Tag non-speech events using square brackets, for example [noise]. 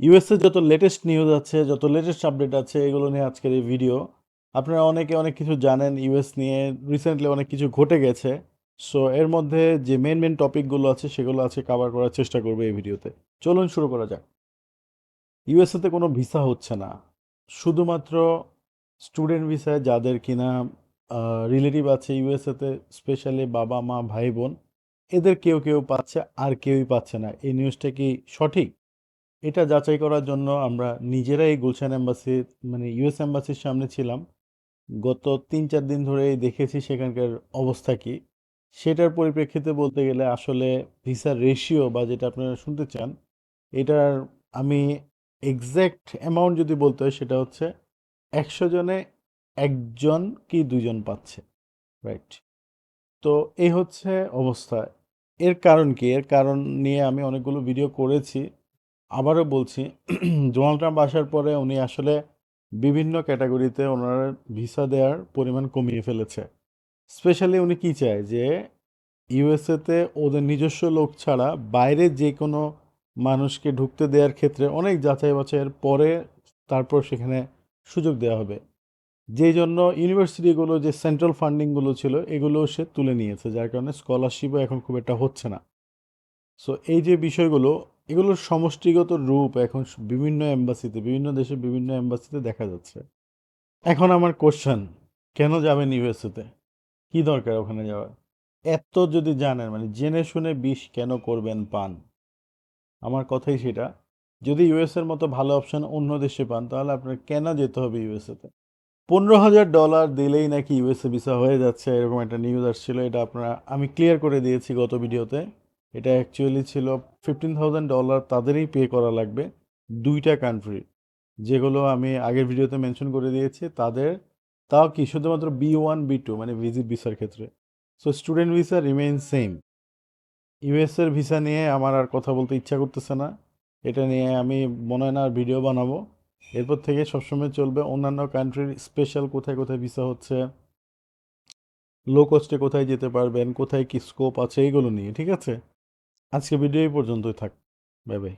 USA যত latest news আছে, যত লেটেস্ট আপডেট আছে এগুলো নিয়ে আজকের এই ভিডিও। আপনারা অনেকে অনেক কিছু জানেন ইউএস নিয়ে রিসেন্টলি অনেক কিছু ঘটে গেছে। সো এর মধ্যে যে মেন মেন টপিকগুলো আছে সেগুলো আজকে কভার করার চেষ্টা করব এই ভিডিওতে। চলুন শুরু করা যাক। ইউএসএতে কোনো ভিসা হচ্ছে না। শুধুমাত্র স্টুডেন্ট ভিসায় যাদের কিনা রিলেটিভ আছে ইউএসএতে স্পেশালি বাবা-মা, ভাই-বোন এদের কেউ, কেউ পাচ্ছে আর কেউই পাচ্ছে না। এই নিউজটা কি সঠিক? এটা যাচাই করার জন্য আমরা নিজেরাই গুলশান এম্বাসি মানে ইউএস এম্বাসির সামনে ছিলাম। গত ৩-৪ দিন ধরেই দেখেছি সেখানকার অবস্থা কি। সেটার পরিপ্রেক্ষিতে বলতে গেলে আসলে ভিসার রেশিও বা যেটা আপনারা শুনতে চান, এটার আমি এক্স্যাক্ট অ্যামাউন্ট যদি বলতে হয় সেটা হচ্ছে ১০০ জনে একজন কি ২ জন পাচ্ছে। রাইট। তো এই হচ্ছে অবস্থা। এর কারণ কি? এর কারণ নিয়ে আমি অনেকগুলো ভিডিও করেছি। আবারও বলছি, [clears throat] ডোনাল্ড ট্রাম্প আসার পরে উনি আসলে বিভিন্ন ক্যাটাগরিতে ওনার ভিসা দেওয়ার পরিমাণ কমিয়ে ফেলেছে। স্পেশালি উনি কি চায়? যে ইউএসএতে ওদের নিজস্ব লোক ছাড়া বাইরে যে কোনো মানুষকে ঢুকতে দেওয়ার ক্ষেত্রে অনেক যাচাই-বাছাইয়ের পরে তারপর সেখানে সুযোগ দেওয়া হবে। যেই জন্য ইউনিভার্সিটিগুলো যে সেন্ট্রাল ফান্ডিংগুলো ছিল এগুলোও সে তুলে নিয়েছে। যার কারণে স্কলারশিপও এখন খুব একটা হচ্ছে না। সো এই যে বিষয়গুলো এগুলোর সমষ্টিগত রূপ এখন বিভিন্ন এম্বাসিতে, বিভিন্ন দেশে বিভিন্ন এম্বাসিতে দেখা যাচ্ছে। এখন আমার কোয়েশ্চেন, কেন যাবেন ইউএসএতে? কি দরকার ওখানে যাওয়ার? এত যদি জানেন মানে জেনে শুনে বিষ কেন করবেন পান? আমার কথাই সেটা। যদি ইউএসএর মতো ভালো অপশন অন্য দেশে পান তাহলে আপনার কেন যেতে হবে ইউএসএতে? $১৫,০০০ দিলেই নাকি ইউএসএ ভিসা হয়ে যাচ্ছে এরকম একটা নিউজ আসছিল। এটা আপনারা আমি ক্লিয়ার করে দিয়েছি গত ভিডিওতে। এটা অ্যাকচুয়ালি ছিল $15,000 তাদেরই পে করা লাগবে ২ টা কান্ট্রি। যেগুলো আমি আগের ভিডিওতে মেনশন করে দিয়েছি তাদের তাও কি শুধুমাত্র B1, B2 মানে ভিজিট ভিসার ক্ষেত্রে। So student visa remain same. ইউএসএর visa নিয়ে আমার আর কথা বলতে ইচ্ছা করতেছে না। এটা নিয়ে আমি মনে হয় না আর ভিডিও বানাবো। এরপর থেকে সবসময় চলবে অন্যান্য কান্ট্রির স্পেশাল কোথায়, কোথায় ভিসা হচ্ছে, লো কস্টে কোথায় যেতে পারবেন, কোথায় কী স্কোপ আছে এগুলো নিয়ে। ঠিক আছে? আজকে ভিডিও এই পর্যন্তই থাক। Bye, bye.